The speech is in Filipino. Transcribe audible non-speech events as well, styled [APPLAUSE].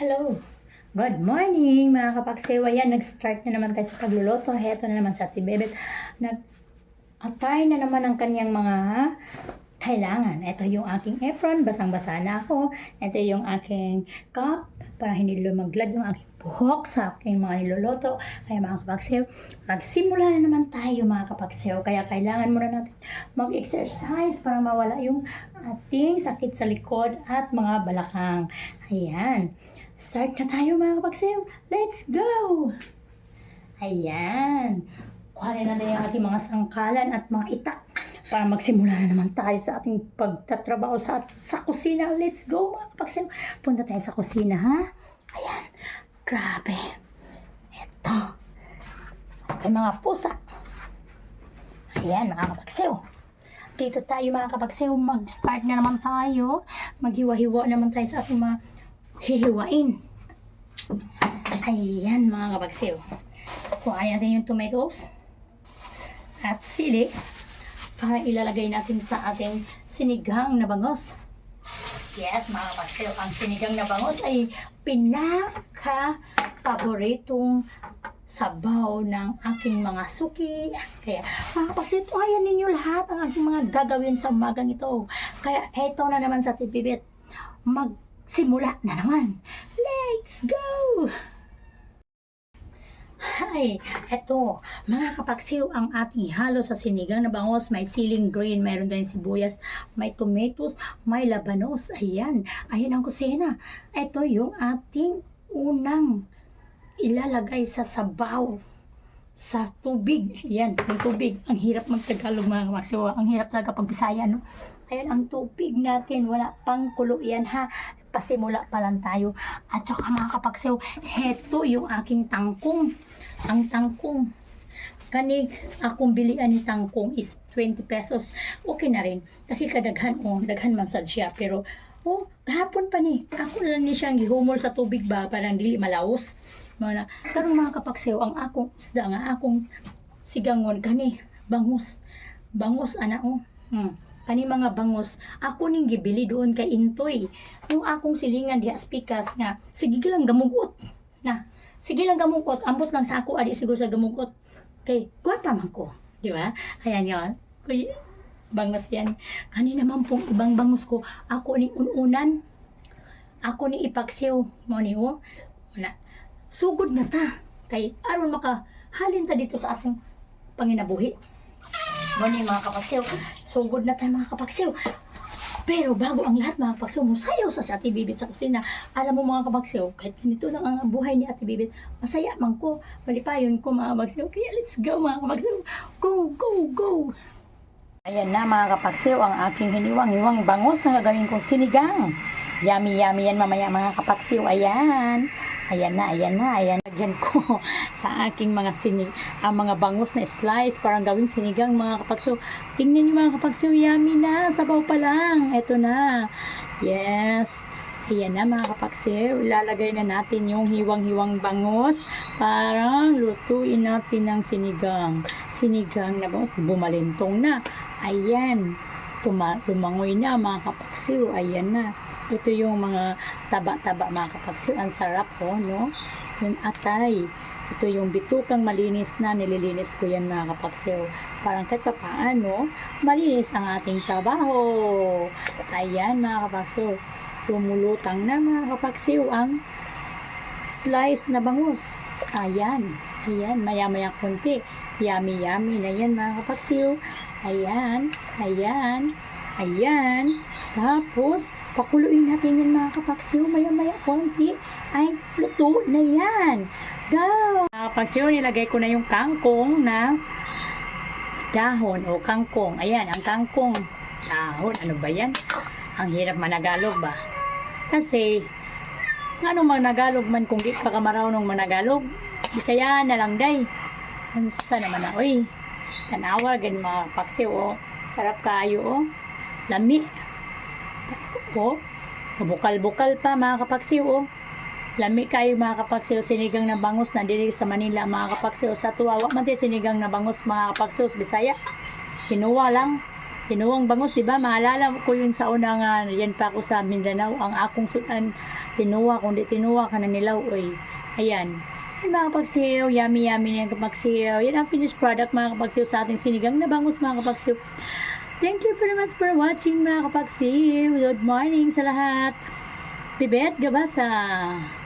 Hello! Good morning mga kapagsewa. Yan, nag-start na naman tayo sa pagluluto. Heto na naman sa Ate Bebet. Nag-attire na naman ang kanyang mga kailangan. Ito yung aking apron. Basang-basa na ako. Ito yung aking cup para hindi lumaglad yung aking buhok sa aking mga niluluto. Kaya mga kapagsew, magsimula na naman tayo mga kapagsew. Kaya kailangan muna natin mag-exercise para mawala yung ating sakit sa likod at mga balakang. Ayan. Start na tayo mga kapagsew. Let's go! Ayan. Kuhanin natin yung ating mga sangkalan at mga itak para magsimula na naman tayo sa ating pagtatrabaho sa, sa kusina. Let's go mga. Punta tayo sa kusina ha. Ayan. Grabe. Ito. Ay mga pusa. Ayan mga kapagsew. Dito tayo mga kapagsew. Mag-start na naman tayo. Maghiwa-hiwa naman tayo sa ating mga hihiwain. Ayan mga kapagsew. Kuhanin natin yung tomatoes at sili para ilalagay natin sa ating sinigang na bangos. Yes, mga kapagsew, ang sinigang na bangos ay pinaka-paboritong sabaw ng aking mga suki. Kaya, mga kapagsew, tuhayan ninyo lahat ang aking mga gagawin sa umagang ito. Kaya, eto na naman sa tibibit. Magsimula na naman. Let's go! Hi! Eto, mga kapagsiw, ang ating halo sa sinigang na bangos, may siling green, mayroon din sibuyas, may tomatoes, may labanos. Ayan, ayan ang kusina. Ito yung ating unang ilalagay sa sabaw sa tubig. Ayan, yung tubig. Ang hirap magtagalog mga kapagsiw. Ang hirap talaga pag Bisaya, no? Ayan, ang tubig natin. Wala pang kulo yan, ha? Pasimula pa lang tayo. At saka mga kapagsiw, heto yung aking tangkong. Ang tangkong. Kani akong bilian ni tangkong is 20 pesos. Okay na rin. Kasi kadaghan, oh, daghan man sad siya. Pero, oh, kahapon pa ni. Ako lang ni siyang gihumol sa tubig ba, parang dili malaos. Mga, karong mga kapagsiw, ang akong isda nga, akong sigangon, kani, bangus. Bangus, ana, oh. Hmm kani mga bangos ako ning gibili doon kay Intoy. Yung akong silingan diha spikas nga sige lang gamugot. Na sige lang gamugot ambot lang sa ako adi siguro sa gamugot. Kay gwapa man ko di ba? Ayan yan kuy bangos yan. Kani naman pong ibang bangos ko ako ni ununan. Ako ni ipaksiw mo ni o na sugod na ta. Kay aron maka halin ta dito sa atong panginabuhi. Mo ni mga kapagsiw sugod na tayo mga kapagsiw pero bago ang lahat mga kapagsiw, musayaw sa si Ate Bibit sa kusina. Alam mo mga kapagsiw, kahit ganito lang ang buhay ni Ate Bibit, masaya man ko, malipayon ko mga kapagsiw. Kaya let's go mga kapagsiw, go, go, go! Ayan na mga kapagsiw, ang aking hiniwang-hiwang bangos na gagawin kong sinigang. Yummy, yummy yan mamaya mga kapagsiw. Ayan. Ayan na, ayan na, ayan. Lagyan ko [LAUGHS] sa aking mga sinig, ang mga bangus na slice parang gawing sinigang mga kapagsiw. Tingnan niyo mga kapagsiw, yummy na. Sabaw pa lang. Ito na. Yes. Ayan na mga kapagsiw. Ilalagay na natin yung hiwang-hiwang bangus para lutuin natin ng sinigang. Sinigang na bangus. Bumalintong na. Ayan. Tuma lumangoy na mga kapagsiw. Ayan na. Ito yung mga taba-taba mga kapagsiw. Ang sarap po, no? Yung atay. Ito yung bitukang malinis na nililinis ko yan mga kapagsiw. Parang kahit pa paano, malinis ang ating trabaho. Ayan mga kapagsiw. Tumulutang na mga kapagsiw ang slice na bangus. Ayan. Ayan. Maya-maya kunti. Yummy, yummy na yan mga kapagsiw. Ayan. Ayan. Ayan. Tapos, pakuluin natin yan mga kapagsiw. Maya-maya konti. Ay, luto na yan. Go! Mga kapagsiw, nilagay ko na yung kangkong na dahon o kangkong. Ayan, ang kangkong dahon. Ano ba yan? Ang hirap managalog ba? Kasi, ano managalog man kung di pa ka marunong managalog? Bisaya na lang day. Unsa naman na, oy. Tanawa, gan mga paksiw, oh. Sarap kayo, oh. Lami. Oh. Bukal-bukal pa, mga kapaksiw, oh. Lami kayo, mga kapaksiw. Sinigang na bangus na dili sa Manila, mga kapaksiw. Sa Tuwawa, man tayo sinigang na bangus, mga kapaksiw, sa Bisaya. Kinuha lang. Tinuwang bangos, di ba? Maalala ko yun sa unang, uh, yan pa ako sa Mindanao, ang akong sudan, tinuwa, kung di tinuwa ka na nilaw, oy. Ayan. Yan mga kapagsiw, yummy yummy na yan kapagsiw. Yan ang finished product mga kapagsiw sa ating sinigang na bangus mga kapagsiw. Thank you very much for watching mga kapagsiw. Good morning sa lahat. Pibet Gabasa.